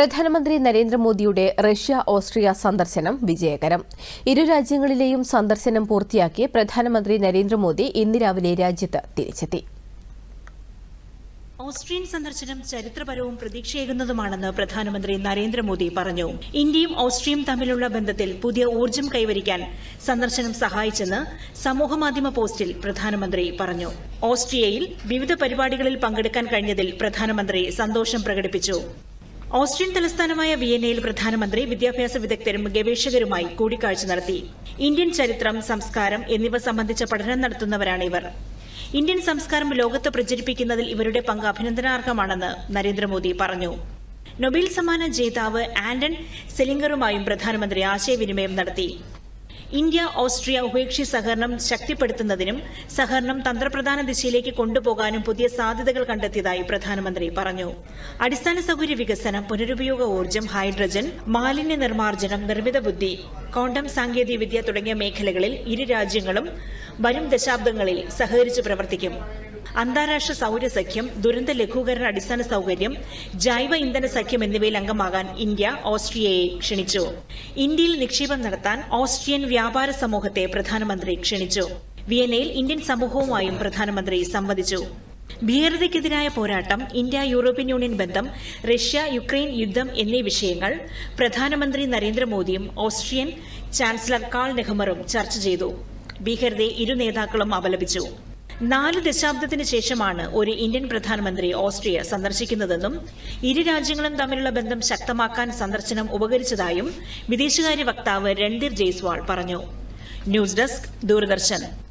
പ്രധാനമന്ത്രി നരേന്ദ്രമോദിയുടെ Russia Austria സന്ദർശനം വിജയകരം. ഇരു രാജ്യങ്ങളിലെയും സന്ദർശനം പൂർത്തിയാക്കി പ്രധാനമന്ത്രി നരേന്ദ്രമോദി ഇന്ന് രാവിലെ രാജ്യത്ത് തിരിച്ചെത്തി. ഓസ്ട്രിയൻ സന്ദർശനം ചരിത്രപരവും പ്രതീക്ഷയേകുന്നതുമാണെന്ന് പ്രധാനമന്ത്രി നരേന്ദ്രമോദി പറഞ്ഞു. ഇന്ത്യയും ഓസ്ട്രിയയും തമ്മിലുള്ള ബന്ധത്തിൽ പുതിയ ഊർജം കൈവരിക്കാൻ സന്ദർശനം സഹായിച്ചെന്ന് സമൂഹമാധ്യമ പോസ്റ്റിൽ പ്രധാനമന്ത്രി പറഞ്ഞു. ഓസ്ട്രിയയിൽ വിവിധ പരിപാടികളിൽ പങ്കെടുക്കാൻ കഴിഞ്ഞതിൽ പ്രധാനമന്ത്രി സന്തോഷം പ്രകടിപ്പിച്ചു. ഓസ്ട്രിയൻ തലസ്ഥാനമായ വിയന്നയിൽ പ്രധാനമന്ത്രി വിദ്യാഭ്യാസ വിദഗ്ധരും ഗവേഷകരുമായി കൂടിക്കാഴ്ച നടത്തി. ഇന്ത്യൻ ചരിത്രം സംസ്കാരം എന്നിവ സംബന്ധിച്ച പഠനം നടത്തുന്നവരാണ് ഇവർ. ഇന്ത്യൻ സംസ്കാരം ലോകത്ത് പ്രചരിപ്പിക്കുന്നതിൽ ഇവരുടെ പങ്ക് അഭിനന്ദനാർഹമാണെന്ന് നരേന്ദ്രമോദി പറഞ്ഞു. നൊബേൽ സമ്മാന ജേതാവ് ആന്റൺ സെലിംഗറുമായും പ്രധാനമന്ത്രി ആശയവിനിമയം നടത്തി. ഇന്ത്യ ഓസ്ട്രിയ ഉഭയകക്ഷി സഹകരണം ശക്തിപ്പെടുത്തുന്നതിനും സഹകരണം തന്ത്രപ്രധാന ദിശയിലേക്ക് കൊണ്ടുപോകാനും പുതിയ സാധ്യതകൾ കണ്ടെത്തിയതായി പ്രധാനമന്ത്രി പറഞ്ഞു. അടിസ്ഥാന സൗകര്യ വികസനം പുനരുപയോഗ ഊർജം ഹൈഡ്രജൻ മാലിന്യ നിർമ്മാർജനം നിർമ്മിത ബുദ്ധി ക്വാണ്ടം സാങ്കേതികവിദ്യ തുടങ്ങിയ മേഖലകളിൽ ഇരു രാജ്യങ്ങളും വരും ദശാബ്ദങ്ങളിൽ സഹകരിച്ച് പ്രവർത്തിക്കും. അന്താരാഷ്ട്ര സൗരസഖ്യം ദുരന്ത ലഘൂകരണ അടിസ്ഥാന സൗകര്യം ജൈവ ഇന്ധന സഖ്യം എന്നിവയിൽ അംഗമാകാൻ ഇന്ത്യ ഓസ്ട്രിയയെ ക്ഷണിച്ചു. ഇന്ത്യയിൽ നിക്ഷേപം നടത്താൻ ഓസ്ട്രിയൻ വ്യാപാര സമൂഹത്തെ പ്രധാനമന്ത്രി ക്ഷണിച്ചു. വിയന്നയിൽ ഇന്ത്യൻ സമൂഹവുമായും പ്രധാനമന്ത്രി സംവദിച്ചു. ഭീകരതയ്ക്കെതിരായ പോരാട്ടം ഇന്ത്യ യൂറോപ്യൻ യൂണിയൻ ബന്ധം റഷ്യ യുക്രൈൻ യുദ്ധം എന്നീ വിഷയങ്ങൾ പ്രധാനമന്ത്രി നരേന്ദ്രമോദിയും ഓസ്ട്രിയൻ ചാൻസലർ കാൾ നെഹ്മറും ചർച്ച ചെയ്തു. ഭീകരതയെ ഇരു നേതാക്കളും അപലപിച്ചു. നാല് ദശാബ്ദത്തിന് ശേഷമാണ് ഒരു ഇന്ത്യൻ പ്രധാനമന്ത്രി ഓസ്ട്രിയ സന്ദർശിക്കുന്നതെന്നും ഇരു രാജ്യങ്ങളും തമ്മിലുള്ള ബന്ധം ശക്തമാക്കാൻ സന്ദർശനം ഉപകരിച്ചതായും വിദേശകാര്യ വക്താവ് രൺധീർ ജയ്സ്വാൾ പറഞ്ഞു. News desk Doordarshan.